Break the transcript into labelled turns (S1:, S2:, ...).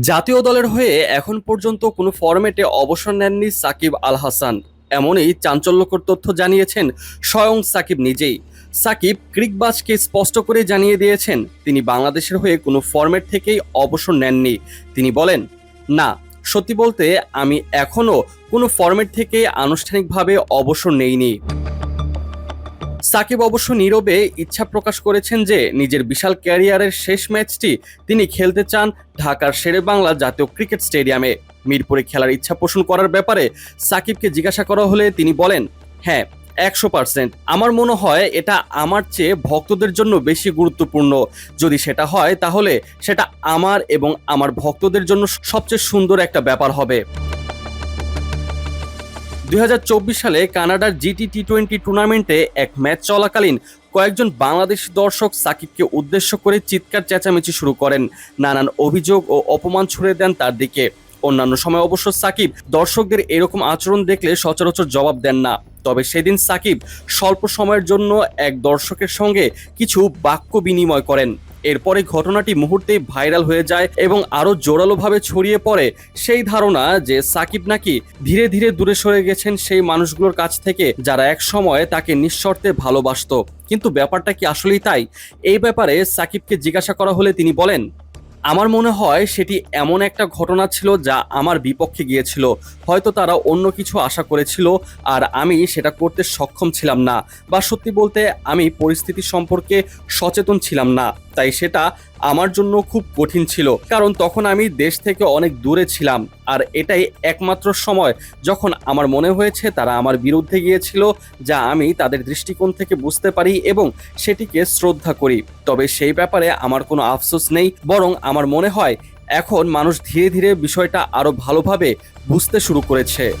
S1: জাতীয় দলের হয়ে এখন পর্যন্ত কোনো ফরম্যাটে অবসর নেননি সাকিব আল হাসান। এমনই চাঞ্চল্যকর তথ্য জানিয়েছেন স্বয়ং সাকিব নিজেই। সাকিব ক্রিকবাজকে স্পষ্ট করে জানিয়ে দিয়েছেন, তিনি বাংলাদেশের হয়ে কোনো ফরম্যাট থেকেই অবসর নেননি। তিনি বলেন, না, সত্যি বলতে আমি এখনও কোনো ফরম্যাট থেকে আনুষ্ঠানিকভাবে অবসর নেইনি। সাকিব অবশ্য নীরবে ইচ্ছা প্রকাশ করেছেন যে নিজের বিশাল ক্যারিয়ারের শেষ ম্যাচটি তিনি খেলতে চান ঢাকার শেরে বাংলা জাতীয় ক্রিকেট স্টেডিয়ামে। মিরপুরে খেলার ইচ্ছা পোষণ করার ব্যাপারে সাকিবকে জিজ্ঞাসা করা হলে তিনি বলেন হ্যাঁ একশো পার্সেন্ট। আমার মনে হয় এটা আমার চেয়ে ভক্তদের জন্য বেশি গুরুত্বপূর্ণ। যদি সেটা হয় তাহলে সেটা আমার এবং আমার ভক্তদের জন্য সবচেয়ে সুন্দর একটা ব্যাপার হবে। দুই হাজার চব্বিশ সালে কানাডার জিটি টি টোয়েন্টি টুর্নামেন্টে এক ম্যাচ চলাকালীন কয়েকজন বাংলাদেশি দর্শক সাকিবকে উদ্দেশ্য করে চিৎকার চেঁচামেচি শুরু করেন। নানান অভিযোগ ও অপমান ছুড়ে দেন তার দিকে। অন্যান্য সময় অবশ্য সাকিব দর্শকদের এরকম আচরণ দেখলে সচরাচর জবাব দেন না। তবে সেদিন সাকিব স্বল্প সময়ের জন্য এক দর্শকের সঙ্গে কিছু বাক্য বিনিময় করেন। এরপরে ঘটনাটি মুহূর্তেই ভাইরাল হয়ে যায় এবং আরও জোরালোভাবে ছড়িয়ে পড়ে। সেই ধারণা যে সাকিব নাকি ধীরে ধীরে দূরে সরে গেছেন সেই মানুষগুলোর কাছ থেকে, যারা এক সময় তাকে নিঃশর্তে ভালোবাসতো। কিন্তু ব্যাপারটা কি আসলেই তাই? এই ব্যাপারে সাকিবকে জিজ্ঞাসা করা হলে তিনি বলেন, আমার মনে হয় সেটি এমন একটা ঘটনা ছিল যা আমার বিপক্ষে গিয়েছিল। হয়তো তারা অন্য কিছু আশা করেছিল আর আমি সেটা করতে সক্ষম ছিলাম না। বা সত্যি বলতে আমি পরিস্থিতি সম্পর্কে সচেতন ছিলাম না। তাই সেটা আমার জন্য খুব কঠিন ছিল। কারণ তখন আমি দেশ থেকে অনেক দূরে ছিলাম। আর এটাই একমাত্র সময় যখন আমার মনে হয়েছে তারা আমার বিরুদ্ধে গিয়েছিল, যা আমি তাদের দৃষ্টিকোণ থেকে বুঝতে পারি এবং সেটিকে শ্রদ্ধা করি। তবে সেই ব্যাপারে আমার কোনো আফসোস নেই, বরং আমার মনে হয় এখন মানুষ ধীরে ধীরে বিষয়টা আরও ভালোভাবে বুঝতে শুরু করেছে।